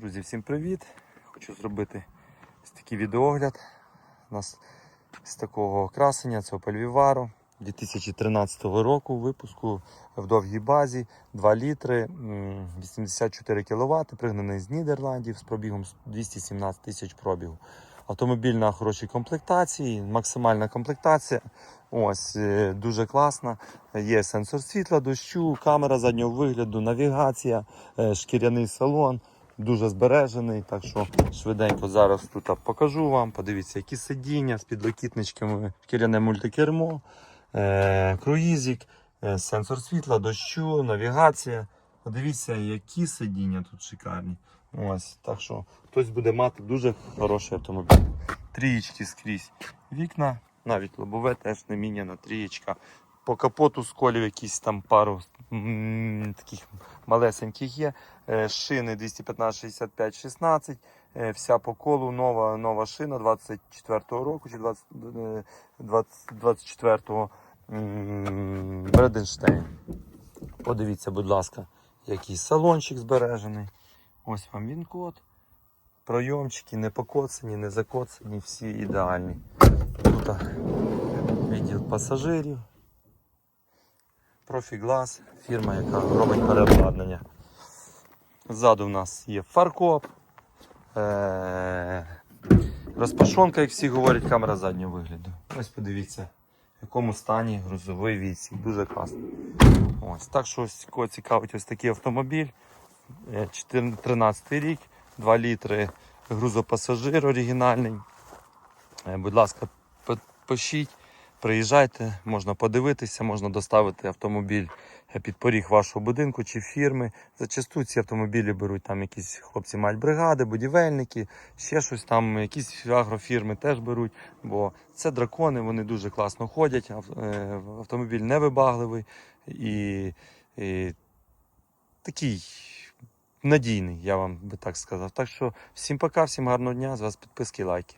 Друзі, всім привіт! Хочу зробити ось такий відеогляд. Нас з такого красення, це Opel Vivaro 2013 року випуску в довгій базі 2 літри, 84 кВт, пригнаний з Нідерландів з пробігом 217 тисяч пробігу. Автомобіль на хорошій комплектації, максимальна комплектація. Ось е, дуже класна. Є сенсор світла, дощу, камера заднього вигляду, навігація, е, шкіряний салон. Дуже збережений, так що швиденько зараз тут покажу вам. Подивіться, які сидіння з підлокітничками, шкіряне мультикермо, е, круїзик, е, сенсор світла, дощу, навігація. Подивіться, які сидіння тут шикарні. Ось, так що хтось буде мати дуже хороший автомобіль. Трієчки скрізь. Вікна, навіть лобове теж не міняна трієчка. По капоту сколів якісь там пару таких малесеньких є. Е, Шини 215, 65, 16. Е, Вся по колу нова, нова шина 24-го року чи 20, е, 20, 24-го м, Бреденштейн. Подивіться, будь ласка, який салончик збережений. Ось вам він код. Пройомчики не покоцані, не закоцані, всі ідеальні. Тут відділ пасажирів. Профіглас, фірма, яка робить переобладнання. Ззаду в нас є фаркоп. Е- розпашонка, як всі говорять, камера заднього вигляду. Ось подивіться, в якому стані грузовий відсік. Дуже класно. Ось, так що ось кого цікавить ось такий автомобіль. Е, 13 рік, 2 літри грузопасажир оригінальний. Е, Будь ласка, пишіть, приїжджайте, можна подивитися, можна доставити автомобіль е, під поріг вашого будинку чи фірми. Зачасту ці автомобілі беруть там якісь хлопці мають бригади, будівельники, ще щось там, якісь агрофірми теж беруть, бо це дракони, вони дуже класно ходять, е, автомобіль невибагливий і, і такий надійний, я вам би так сказав. Так що всім пока, всім гарного дня, з вас підписки, лайки.